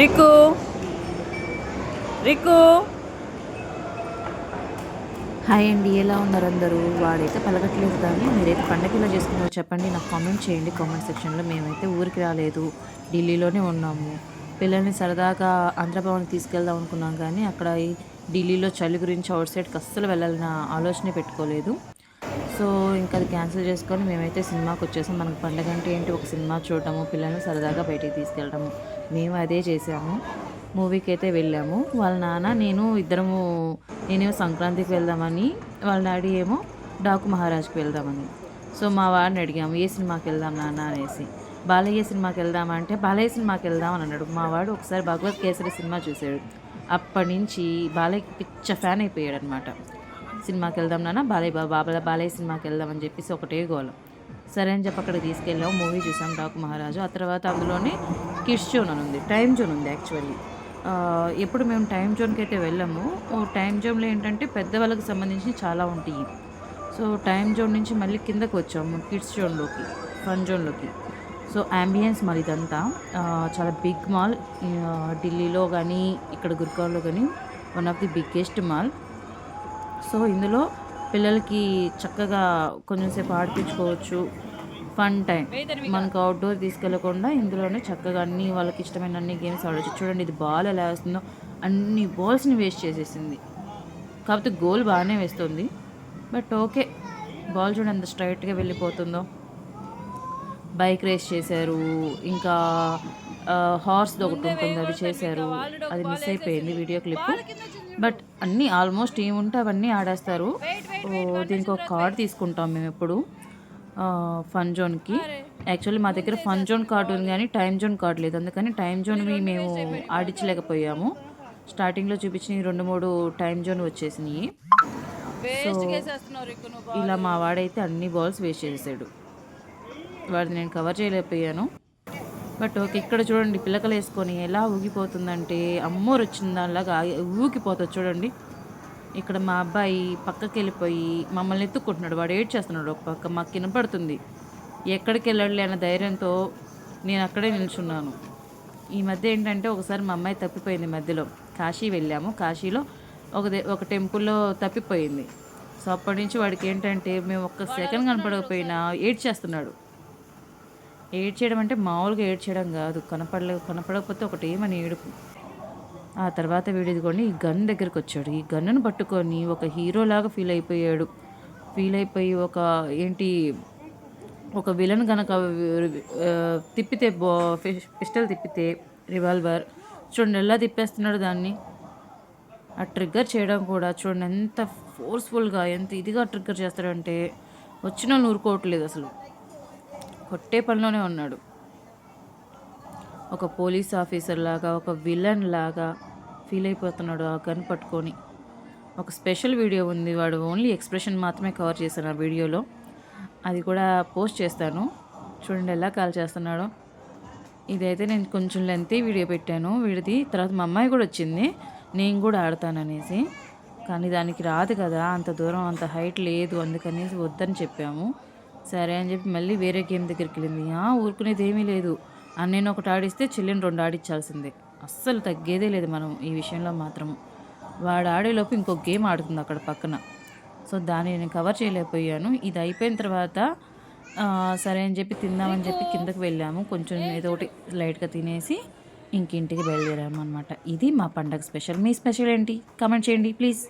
రికు. రికు. Hi అండి ఎలా ఉన్నారు అందరూ? వాడైతే పలకట్లేదు కానీ మీరైతే పండగ ఇలా చేసుకున్నారో చెప్పండి. నాకు కామెంట్ చేయండి. కామెంట్ సెక్షన్లో మేమైతే ఊరికి రాలేదు. ఢిల్లీలోనే ఉన్నాము. పిల్లల్ని సరదాగా ఆంధ్రభవన్ తీసుకెళ్దాం అనుకున్నాం కానీ అక్కడ ఈ ఢిల్లీలో చలి గురించి అవుట్ సైడ్కి అస్సలు వెళ్ళాలన్న ఆలోచనే పెట్టుకోలేదు. సో ఇంకా అది క్యాన్సిల్ చేసుకొని మేమైతే సినిమాకి వచ్చేసాం. మనకు పండగ అంటే ఏంటి? ఒక సినిమా చూడటము పిల్లల్ని సరదాగా బయటికి తీసుకెళ్ళడము. మేము అదే చేసాము. మూవీకి అయితే వెళ్ళాము. వాళ్ళ నాన్న నేను ఇద్దరము నేనేమో సంక్రాంతికి వెళ్దామని వాళ్ళ డాడీ ఏమో డాకు మహారాజ్కి వెళ్దామని. సో మా వాడిని అడిగాము ఏ సినిమాకి వెళ్దాం నాన్న? అనేసి. బాలయ్య సినిమాకి వెళ్దామా? అంటే బాలయ్య సినిమాకి వెళ్దాం అని అన్నాడు. మా వాడు ఒకసారి భగవత్ కేసరి సినిమా చూశాడు. అప్పటి నుంచి బాలయ్యకి పిచ్చ ఫ్యాన్ అయిపోయాడు అనమాట సినిమాకి వెళ్దాం నాన్న బాలయ్య బాబా బాబా బాలయ్య సినిమాకి వెళ్దాం అని చెప్పేసి ఒకటే గోలం. సరే అని చెప్పి అక్కడికి తీసుకెళ్ళాం మూవీ చూసాం డాకు మహారాజు. ఆ తర్వాత అందులోనే కిడ్స్ జోన్ అని ఉంది టైం జోన్ ఉంది యాక్చువల్లీ. ఎప్పుడు మేము టైం జోన్కి అయితే వెళ్ళాము ఓ టైం జోన్లో ఏంటంటే పెద్దవాళ్ళకి సంబంధించి చాలా ఉంటాయి. సో టైం జోన్ నుంచి మళ్ళీ కిందకు వచ్చాము కిడ్స్ జోన్లోకి ఫన్ జోన్లోకి. సో అంబియన్స్ మాల్ ఇదంతా. చాలా బిగ్ మాల్ ఢిల్లీలో కానీ ఇక్కడ గుర్గావ్లో కానీ one of the biggest mall. So ఇందులో పిల్లలకి చక్కగా కొంచెంసేపు ఆడిపించుకోవచ్చు. ఫన్ టైం మనకు అవుట్డోర్ తీసుకెళ్ళకుండా ఇందులోనే చక్కగా అన్ని వాళ్ళకి ఇష్టమైన అన్ని గేమ్స్ ఆడవచ్చు చూడండి ఇది బాల్ ఎలా వేస్తుందో. అన్ని బాల్స్ని వేస్ట్ చేసేసింది. కాకపోతే గోల్ బాగానే వేస్తుంది. బట్ ఓకే బాల్ చూడండి ఎంత స్ట్రైట్గా వెళ్ళిపోతుందో. బైక్ రేస్ చేశారు ఇంకా హార్స్ ఒకటి ఉంటుంది అది చేశారు. అది మిస్ అయిపోయింది వీడియో క్లిప్ బట్ అన్నీ ఆల్మోస్ట్ ఏముంటే అవన్నీ ఆడేస్తారు. దీనికి ఒక కార్డ్ తీసుకుంటాం మేము ఎప్పుడు ఫన్ జోన్కి యాక్చువల్లీ మా దగ్గర ఫన్ జోన్ కార్డు ఉంది కానీ టైం జోన్ కార్డు లేదు. అందుకని టైం జోన్వి మేము ఆడించలేకపోయాము. స్టార్టింగ్లో చూపించిన రెండు మూడు టైం జోన్ వచ్చేసినాయి. సో ఇలా మా వాడైతే అన్ని బాల్స్ వేస్ట్ చేసాడు వాడిని నేను కవర్ చేయలేకపోయాను. బట్ ఓకే ఇక్కడ చూడండి పిల్లకలు వేసుకొని ఎలా ఊగిపోతుందంటే అమ్మోరు వచ్చిన దానిలాగా ఊగిపోతుంది చూడండి. ఇక్కడ మా అబ్బాయి పక్కకి వెళ్ళిపోయి మమ్మల్ని ఎత్తుక్కుంటున్నాడు. వాడు ఏడ్ చేస్తున్నాడు ఒక పక్క మాకు వినపడుతుంది. ఎక్కడికి వెళ్ళాడులే అన్న ధైర్యంతో నేను అక్కడే నిల్చున్నాను. ఈ మధ్య ఏంటంటే ఒకసారి మా అమ్మాయి తప్పిపోయింది మధ్యలో. కాశీ వెళ్ళాము. కాశీలో ఒక దే- ఒక టెంపుల్లో తప్పిపోయింది. సో అప్పటి నుంచి వాడికి ఏంటంటే మేము ఒక్క సెకండ్ కనపడకపోయినా ఏడ్ చేస్తున్నాడు ఏడ్ చేయడం అంటే మామూలుగా ఏడ్ చేయడం కాదు. కనపడలే కనపడకపోతే ఒకటి ఏమని ఏడుపు. ఆ తర్వాత వీడిదిగోండి ఈ గన్ దగ్గరికి వచ్చాడు. ఈ గన్నును పట్టుకొని ఒక హీరోలాగా ఫీల్ అయిపోయాడు. ఫీల్ అయిపోయి ఒక ఏంటి ఒక విలన్ కనుక తిప్పితే బో పిస్టల్ తిప్పితే రివాల్వర్. చూడండి ఎలా తిప్పేస్తున్నాడు దాన్ని. ఆ ట్రిగ్గర్ చేయడం కూడా చూడండి ఎంత ఫోర్స్ఫుల్గా ఎంత ఇదిగా ట్రిగ్గర్ చేస్తాడంటే వచ్చిన వాళ్ళు ఊరుకోవట్లేదు అసలు. కొట్టే పనిలోనే ఉన్నాడు. ఒక పోలీస్ ఆఫీసర్ లాగా ఒక విలన్ లాగా ఫీల్ అయిపోతున్నాడు ఆ గన్ పట్టుకొని. ఒక స్పెషల్ వీడియో ఉంది వాడు ఓన్లీ ఎక్స్ప్రెషన్ మాత్రమే కవర్ చేశాను ఆ వీడియోలో. అది కూడా పోస్ట్ చేస్తాను. చూడండి ఎలా కాల్ చేస్తున్నాడో. ఇదైతే నేను కొంచెం లెంతీ వీడియో పెట్టాను. వీడిది తర్వాత మా అమ్మాయి కూడా వచ్చింది. నేను కూడా ఆడతాననేసి. కానీ దానికి రాదు కదా అంత దూరం అంత హైట్ లేదు అందుకనేసి వద్దని చెప్పాము. సరే అని చెప్పి మళ్ళీ వేరే గేమ్ దగ్గరికి వెళ్ళింది. ఊరుకునేది ఏమీ లేదు. అన్నయ్యను ఒకటి ఆడిస్తే చెల్లిని రెండు ఆడించాల్సిందే అస్సలు తగ్గేదే లేదు మనం ఈ విషయంలో మాత్రము. వాడు ఆడేలోపు ఇంకో గేమ్ ఆడుతుంది అక్కడ పక్కన. సో దాన్ని నేను కవర్ చేయలేకపోయాను. ఇది అయిపోయిన తర్వాత సరే అని చెప్పి తిందామని చెప్పి కిందకి వెళ్ళాము. కొంచెం ఏదో ఒకటి లైట్గా తినేసి ఇంకింటికి బయలుదేరాము అనమాట ఇది మా పండగ స్పెషల్. మీ స్పెషల్ ఏంటి? కమెంట్ చేయండి ప్లీజ్.